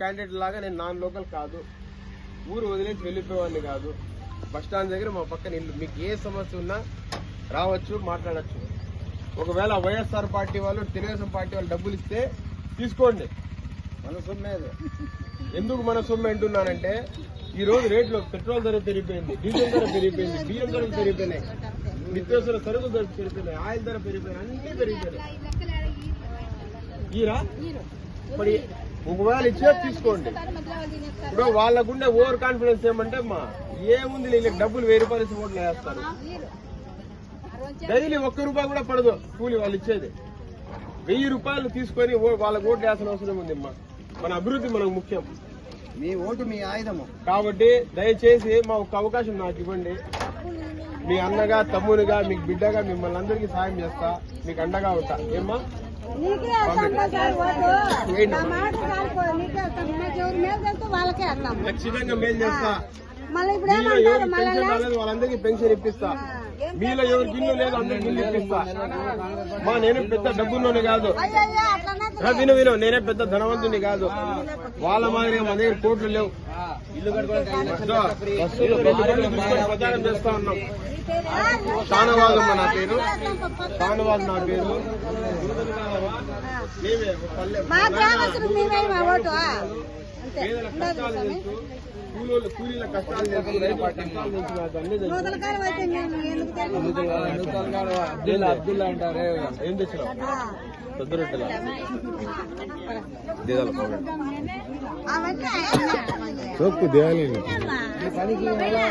Candidate లాగా నేను non local కాదు. ఊరు వదిలేసి వెళ్ళిపోయేవాడిని కాదు. బస్ స్టాండ్ దగ్గర మా పక్కన ఇల్లు. మీకు ఏ సమస్య ఉన్నా రావచ్చు మాట్లాడచ్చు. ఒకవేళ వైఎస్ఆర్ పార్టీ వాళ్ళు తెలుగుదేశం పార్టీ వాళ్ళు డబ్బులు ఇస్తే తీసుకోండి. మన సొమ్మేది ఎందుకు మన సొమ్ము అంటున్నానంటే ఈ రోజు రేట్లు పెట్రోల్ ధర పెరిగిపోయింది డీజిల్ ధర పెరిగిపోయింది బియ్యం ధరలు పెరిగిపోయినాయి నిత్యావసర సరుకులు ధర పెరిగిపోయినాయి ఆయిల్ ధర పెరిగిపోయినాయి అన్ని పెరిగిపోయినాయి. ఈరా? మరి ఒకవేళ ఇచ్చే తీసుకోండి. ఇప్పుడు వాళ్ళకుండే ఓవర్ కాన్ఫిడెన్స్ ఏమంటే మా ఏముంది వీళ్ళకి డబ్బులు వెయ్యి రూపాయలు ఇచ్చి ఓట్లు వేస్తారు. డైలీ ఒక్క రూపాయి కూడా పడదు కూలి వాళ్ళు ఇచ్చేది. వెయ్యి రూపాయలు తీసుకొని వాళ్ళకి ఓట్లు వేయాల్సిన అవసరం ఉంది అమ్మా. మన అభివృద్ధి మనకు ముఖ్యం. మీ ఓటు మీ ఆయుధము. కాబట్టి దయచేసి మా ఒక అవకాశం నాకు ఇవ్వండి. మీ అన్నగా తమ్మునిగా మీకు బిడ్డగా మిమ్మల్ని అందరికీ సాయం చేస్తా. మీకు అండగా ఉంటా. ఏమ్మా? నీకే వేస్తాం సార్ ఓటు నా మాట కాదు నీకే వేస్తాం నాకు ఎవరు మేలు చేస్తే వాళ్ళకే వేస్తాం ఖచ్చితంగా మేలు చేస్తా. మళ్ళీ ఇప్పుడు మీలో ఏమంటారు? ఎవరికి మళ్ళీ పెన్షన్ రాలేదు వాళ్ళందరికీ పెన్షన్ ఇప్పిస్తా. మీలో ఎవరికి ఇల్లు లేదు అందరికి ఇల్లు ఇప్పిస్తా. మా నేను పెద్ద డబ్బున్నోని కాదు. విను విను నేనే పెద్ద ధనవంతుని కాదు. వాళ్ళ మాదిరిగా మా దగ్గర కోట్లు లేవు. ఇల్లు ప్రచారం చేస్తా ఉన్నాం. అమ్మ నా పేరు. షానవాజ్ నా పేరు. మా గ్రామస్తులు మేమే మా ఓటు అంతే. కూలీల కూలీల కష్టాలు అయితే ఎందుకు? అబ్దుల్లా అంటారే. ఏం తెచ్చినావు? పెద్ద రొట్టెల దేదాల దేవాలి పనికి మళ్ళా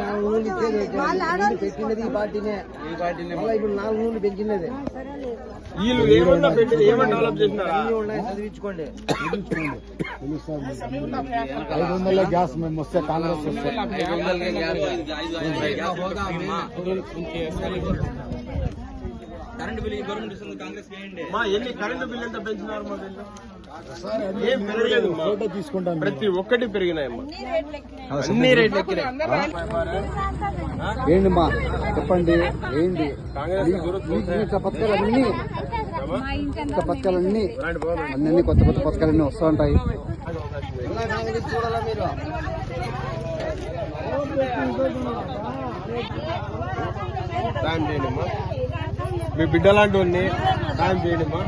నాలుగు నూనె ఇచ్చేది వాళ్ళు ఆడవాళ్ళు పెట్టినది ఈ పార్టీనే. ఈ పార్టీనే. మళ్ళీ ఇప్పుడు నాలుగు నూనె పెంచినది. వీళ్ళు ఏమన్నా పెట్టి ఏమన్నా డెవలప్ చేసినారా? అన్ని ఉన్నాయి చదివించుకోండి. ఐదు వందల గ్యాస్ మేము వస్తే కాంగ్రెస్ వస్తే. మా ఎన్ని కరెంటు బిల్ ఎంత పెంచినారు మా? ఏం పెరగలేదు మా. ఫోటో తీసుకుంటాం ప్రతి ఒక్కటి పెరిగినాయమ్మా. అన్ని రేట్లు ఎక్కినాయి. ఏంటి మా చెప్పండి. ఏంటి మీ పథకాలన్నీ ఇంకా పథకాలన్నీ. అన్ని కొత్త కొత్త పథకాలన్నీ వస్తూ ఉంటాయి మీ బిడ్డ లాంటి సాయం చేయండి అమ్మా